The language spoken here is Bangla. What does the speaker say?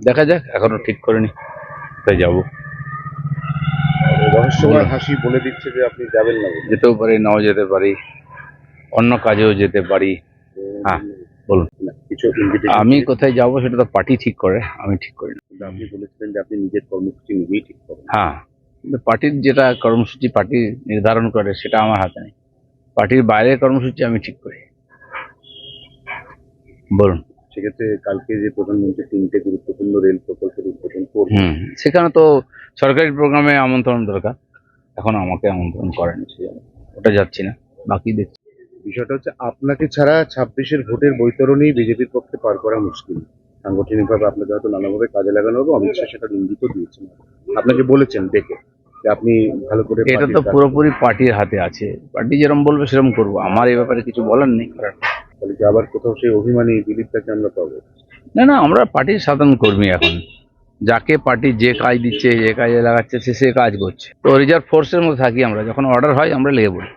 দেখা যাক এখনও ঠিক করিনি কোথায় যাব। রহস্যময় হাসি বলে দিচ্ছে যে আপনি যাবেন না যেতেও পারি নাও যেতে পারি অন্য কাজেও যেতে পারি। হ্যাঁ বলুন। কিছু আমি কোথায় যাব সেটা তো পার্টি ঠিক করে আমি ঠিক করি না। আপনি বলেছিলেন যে আপনি নিজের কর্মসূচি নিজেই ঠিক করেন। হ্যাঁ কিন্তু পার্টির যেটা কর্মসূচি পার্টি নির্ধারণ করে সেটা আমার হাতে নেই। পার্টির বাইরের কর্মসূচি আমি ঠিক করি। বলুন। সেক্ষেত্রে কালকে যে প্রধানমন্ত্রী তিনটে গুরুত্বপূর্ণ রেল প্রকল্পের উদ্বোধন করবেন সেখানে তো সরকারি প্রোগ্রামে আমন্ত্রণ দরকার। এখন আমাকে আমন্ত্রণ করেনি। ওটা যাচ্ছি না। বাকি দেখছি। বিষয়টা হচ্ছে আপনাকে ছাড়া ছাব্বিশের ভোটের বৈতরণী বিজেপির পক্ষে পার করা মুশকিল। সাংগঠনিকভাবে আপনাকে হয়তো নানাভাবে কাজে লাগানো হবে অমিত শাহ সেটা ইঙ্গিত দিয়েছেন। আপনাকে বলেছেন দেখে যে আপনি ভালো করে এটা তো পুরোপুরি পার্টির হাতে আছে। পার্টি যেরকম বলবে সেরকম করব। আমার এই ব্যাপারে কিছু বলার নেই। করার তাহলে কি আবার কোথাও সেই অভিমানী দিলীপটাকে আমরা পাবো? না না, আমরা পার্টির সাধারণ কর্মী এখন। যাকে পার্টি যে কাজ দিচ্ছে, যে কাজে লাগাচ্ছে, সে সে কাজ করছে। তো রিজার্ভ ফোর্সের মধ্যে থাকি আমরা। যখন অর্ডার হয়, আমরা লেগে পড়ি।